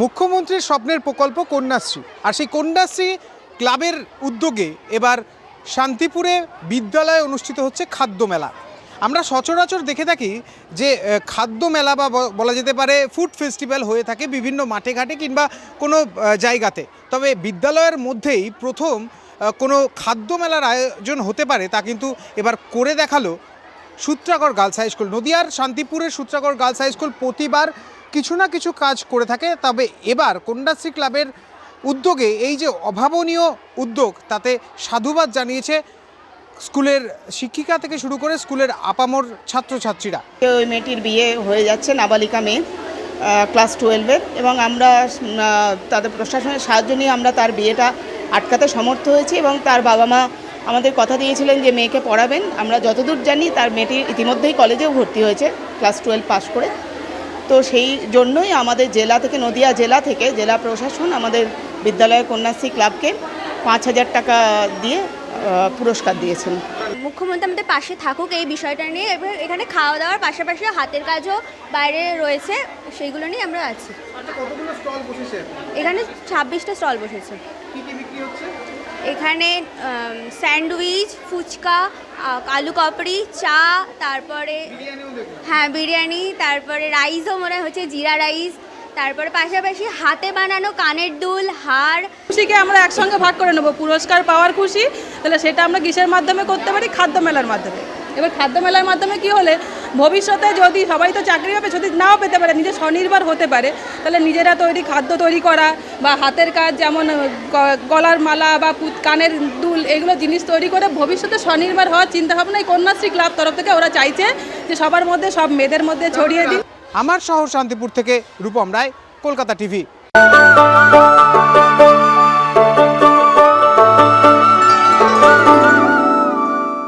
মুখ্যমন্ত্রীর স্বপ্নের প্রকল্প কন্যাশ্রী। আর সেই কন্যাশ্রী ক্লাবের উদ্যোগে এবার শান্তিপুরে বিদ্যালয়ে অনুষ্ঠিত হচ্ছে খাদ্য মেলা। আমরা সচরাচর দেখে থাকি যে খাদ্য মেলা বা বলা যেতে পারে ফুড ফেস্টিভ্যাল হয়ে থাকে বিভিন্ন মাঠে ঘাটে কিংবা কোনো জায়গাতে। তবে বিদ্যালয়ের মধ্যেই প্রথম কোনো খাদ্য মেলার আয়োজন হতে পারে তা কিন্তু এবার করে দেখাল সূত্রাগড় গার্লস হাই স্কুল। নদিয়ার শান্তিপুরের সূত্রাগড় গার্লস হাই স্কুল প্রতিবার কিছু না কিছু কাজ করে থাকে, তবে এবার কন্যাশ্রী ক্লাবের উদ্যোগে এই যে অভাবনীয় উদ্যোগ, তাতে সাধুবাদ জানিয়েছে স্কুলের শিক্ষিকা থেকে শুরু করে স্কুলের আপামর ছাত্রছাত্রীরা। ওই মেয়েটির বিয়ে হয়ে যাচ্ছে, নাবালিকা মেয়ে ক্লাস টুয়েলভের এবং আমরা তাদের প্রশাসনের সাহায্য নিয়ে আমরা তার বিয়েটা আটকাতে সমর্থ হয়েছি এবং তার বাবা মা আমাদের কথা দিয়েছিলেন যে মেয়েকে পড়াবেন। আমরা যতদূর জানি তার মেয়েটি ইতিমধ্যেই কলেজেও ভর্তি হয়েছে ক্লাস টুয়েলভ পাস করে। তো সেই জন্যই আমাদের জেলা থেকে নদিয়া জেলা থেকে জেলা প্রশাসন আমাদের বিদ্যালয়ের কন্যাশ্রী ক্লাবকে পাঁচ হাজার টাকা দিয়ে পুরস্কার দিয়েছেন। মুখ্যমন্ত্রী আমাদের পাশে থাকুক এই বিষয়টা নিয়ে। এবার এখানে খাওয়া দাওয়ার পাশাপাশি হাতের কাজও বাইরে রয়েছে সেইগুলো নিয়ে আমরা আছি। এখানে ছাব্বিশটা স্টল বসেছে। এখানে স্যান্ডউইচ ফুচকা আলু কাপড়ি চা তারপরে হ্যাঁ বিরিয়ানি তারপরে রাইসও মনে হচ্ছে জিরা রাইস তারপরে পাশাপাশি হাতে বানানো কানের দুল হার খুশিকে আমরা একসঙ্গে ভাগ করে নেব। পুরস্কার পাওয়ার খুশি তাহলে সেটা আমরা কিসের মাধ্যমে করতে পারি? খাদ্য মেলার মাধ্যমে। এবার খাদ্য মেলার মাধ্যমে কি হলে ভবিষ্যতে যদি সবাই তো চাকরি পাবে, যদি নাও পেতে পারে, নিজে স্বনির্ভর হতে পারে, তাহলে নিজেরা তৈরি খাদ্য তৈরি করা বা হাতের কাজ যেমন গলার মালা বা কানের দুল, এগুলো জিনিস তৈরি করে ভবিষ্যতে স্বনির্ভর হওয়ার চিন্তাভাবনা এই কন্যাশ্রী ক্লাব তরফ থেকে ওরা চাইছে যে সবার মধ্যে সব মেয়েদের মধ্যে ছড়িয়ে দিই আমার শহর শান্তিপুর থেকে রূপম রায়, কলকাতা টিভি।